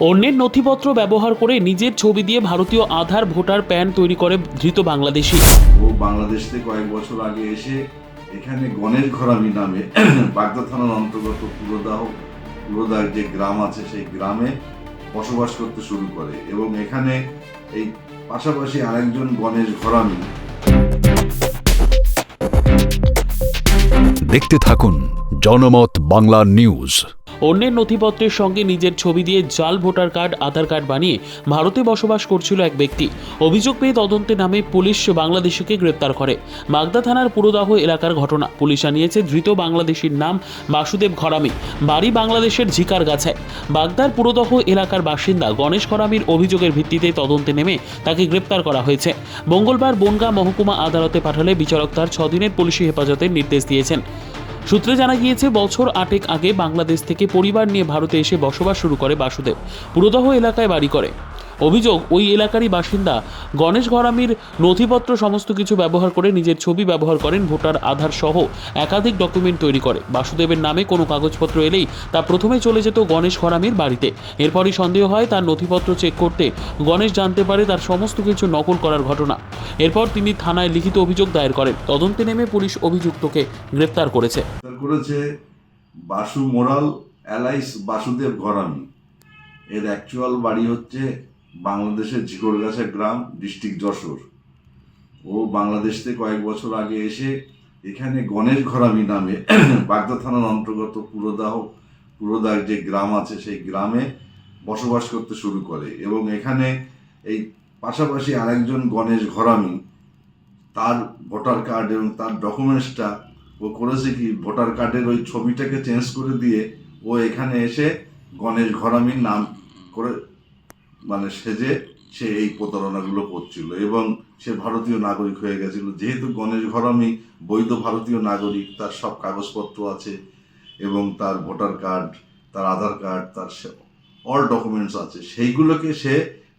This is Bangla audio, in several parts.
অন্যের নথিপত্র ব্যবহার করে নিজের ছবি দিয়ে ভারতীয় আধার ভোটার প্যান তৈরি করে ধৃত বাংলাদেশি। ও বাংলাদেশ থেকে কয়েক বছর আগে এসে এখানে গণেশ ঘরামি নামে বাগদা থানার অন্তর্গত পুরোদাহ পুরোদার যে গ্রাম আছে সেই গ্রামে বসবাস করতে শুরু করে এবং এখানে এই পাশাপাশি আরেকজন গণেশ ঘরামি। দেখতে থাকুন জনমত বাংলা নিউজ। অন্যের নথিপত্রের সঙ্গে নিজের ছবি দিয়ে জাল ভোটার কার্ড, আধার কার্ড বানিয়ে ভারতে বসবাস করছিল এক ব্যক্তি। অভিযোগ পেয়ে তদন্তে নামে পুলিশ বাংলাদেশিকে গ্রেপ্তার করে। বাগদা থানার পুরোদাহ এলাকার ঘটনা। পুলিশ জানিয়েছে, ধৃত বাংলাদেশির নাম বাসুদেব ঘরামি। বাড়ি বাংলাদেশের ঝিকার গাছায় বাগদার পুরোদহ এলাকার বাসিন্দা গণেশ ঘরামির অভিযোগের ভিত্তিতে তদন্তে নেমে তাকে গ্রেপ্তার করা হয়েছে। মঙ্গলবার বনগাঁ মহকুমা আদালতে পাঠালে বিচারক তার ছদিনের পুলিশি হেফাজতের নির্দেশ দিয়েছেন। সূত্রে জানা গিয়েছে, বছর আটেক আগে বাংলাদেশ থেকে পরিবার নিয়ে ভারতে এসে বসবাস শুরু করে বাসুদেব। পুরোদহ এলাকায় বাড়ি করে। অভিযোগ, ওই এলাকারই বাসিন্দা গণেশ ঘরামির নথিপত্র সমস্ত কিছু ব্যবহার করে নিজের ছবি ব্যবহার করেন ভোটার আধার সহ একাধিক ডকুমেন্ট তৈরি করে। বাসুদেবের নামে কোনো কাগজপত্র এলেই তা প্রথমে চলে যেত গণেশ ঘরামির বাড়িতে। এরপরই সন্দেহ হয় তার নথিপত্র চেক করতে গণেশ জানতে পারে তার সমস্ত কিছু নকল করার ঘটনা। এরপর তিনি থানায় লিখিত অভিযোগ দায়ের করেন। তদন্তে নেমে পুলিশ অভিযুক্তকে গ্রেপ্তার করেছে। বাসু মোরাল, অ্যালাইস বাসুদেব ঘরামি। এর অ্যাকচুয়াল বাড়ি হচ্ছে বাংলাদেশের ঝিকরগাছা গ্রাম, ডিস্ট্রিক্ট যশোর। ও বাংলাদেশ থেকে কয়েক বছর আগে এসে এখানে গণেশ ঘরামি নামে বাগদা থানার অন্তর্গত পুরোদাহ, পুরোদার যে গ্রাম আছে, সেই গ্রামে বসবাস করতে শুরু করে এবং এখানে এই পাশাপাশি আরেকজন গণেশ ঘরামি, তার ভোটার কার্ড এবং তার ডকুমেন্টসটা ও করেছে কি, ভোটার কার্ডের ওই ছবিটাকে চেঞ্জ করে দিয়ে ও এখানে এসে গণেশ ঘরামির নাম করে মানে সেজে সে এই প্রতারণাগুলো করছিল এবং সে ভারতীয় নাগরিক হয়ে গেছিল। যেহেতু গণেশ ঘরামি বৈধ ভারতীয় নাগরিক, তার সব কাগজপত্র আছে এবং তার ভোটার কার্ড, তার আধার কার্ড, তার অল ডকুমেন্টস আছে। সেইগুলোকে সে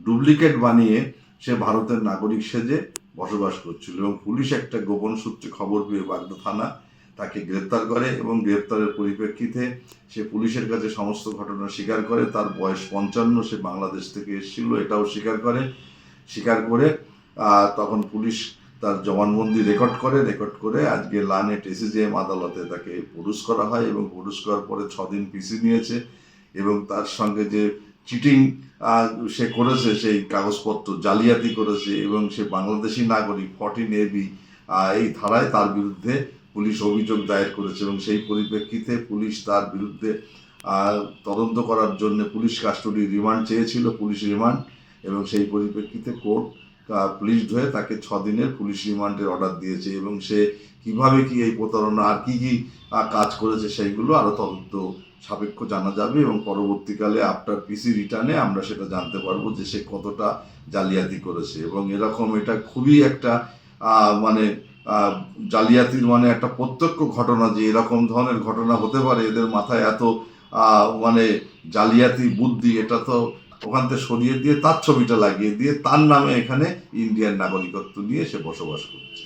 ডুপ্লিকেট বানিয়ে সে ভারতের নাগরিক সেজে বসবাস করছিল এবং পুলিশ একটা গোপন সূত্রে খবর পেয়ে বাগদা থানা তাকে গ্রেপ্তার করে এবং গ্রেপ্তারের পরিপ্রেক্ষিতে সে পুলিশের কাছে সমস্ত ঘটনা স্বীকার করে, তার বয়স পঞ্চান্ন, সে বাংলাদেশ থেকে এসেছিল, এটাও স্বীকার করে স্বীকার করে তখন পুলিশ তার জবানবন্দি রেকর্ড করে রেকর্ড করে আজকে লানেট এসিজিএম আদালতে তাকে পুরুষ করা হয় এবং পুরুষ করার পরে ছদিন পিসি নিয়েছে এবং তার সঙ্গে যে চিটিং সে করেছে, সেই কাগজপত্র জালিয়াতি করেছে এবং সে বাংলাদেশি নাগরিক, ফর্টিন এবি এই ধারায় তার বিরুদ্ধে পুলিশ অভিযোগ দায়ের করেছে এবং সেই পরিপ্রেক্ষিতে পুলিশ তার বিরুদ্ধে তদন্ত করার জন্য পুলিশ কাস্টডি রিমান্ড চেয়েছিল, পুলিশ রিমান্ড, এবং সেই পরিপ্রেক্ষিতে কোর্ট পুলিশ হয়ে তাকে ছ দিনের পুলিশ রিমান্ডের অর্ডার দিয়েছে এবং সে কীভাবে কি এই প্রতারণা আর কি কি কাজ করেছে সেইগুলো আরও তদন্ত সাপেক্ষ জানা যাবে এবং পরবর্তীকালে আফটার পিসি রিটার্নে আমরা সেটা জানতে পারব যে সে কতটা জালিয়াতি করেছে এবং এরকম এটা খুবই একটা মানে জালিয়াতির মানে একটা প্রত্যক্ষ ঘটনা যে এরকম ধরনের ঘটনা হতে পারে, এদের মাথায় এত মানে জালিয়াতি বুদ্ধি, এটা তো ওখান থেকে সরিয়ে দিয়ে তার ছবিটা লাগিয়ে দিয়ে তার নামে এখানে ইন্ডিয়ান নাগরিকত্ব নিয়ে সে বসবাস করছে।